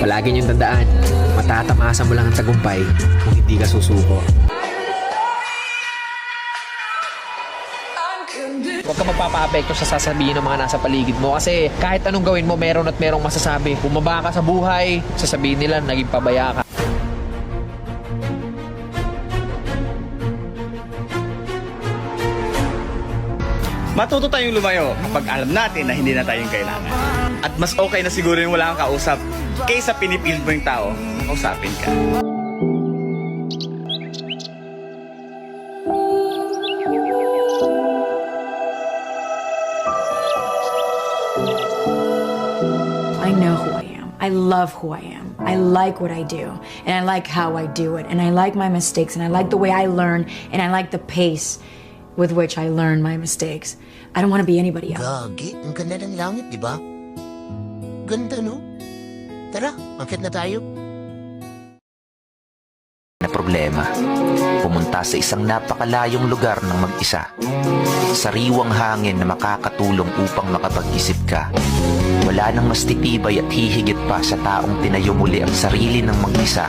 Palagi niyong tandaan, matatamasa mo lang ang tagumpay kung hindi ka susuko. Huwag ka magpapa-apekto sa sasabihin ng mga nasa paligid mo kasi kahit anong gawin mo, meron at merong masasabi. Bumaba ka sa buhay, sasabihin nila naging pabaya ka. Matuto tayong lumayo kapag alam natin na hindi na tayong kailangan. At mas okay na siguro yung wala kang kausap kaysa pinipilit mo yung tao kausapin ka. I know who I am. I love who I am. I like what I do. And I like how I do it. And I like my mistakes. And I like the way I learn. And I like the pace with which I learn my mistakes. I don't want to be anybody else. Gagi, ang ganda ng langit, di ba? Ganda, no? Tara, akit na tayo. na problema. Pumunta sa isang napakalayong lugar ng mag-isa. Sariwang hangin na makakatulong upang makapag-isip ka. Wala nang mas titibay at hihigit pa sa taong tinayo muli ang sarili ng mag-isa.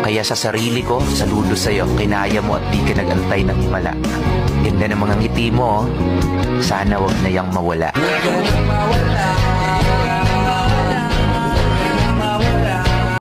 Kaya sa sarili ko, saludo sa'yo, kinaya mo at di ka nagantay ng himala. Ganda ng mga ngiti mo, oh. sana wag na yang mawala. Huwag mawala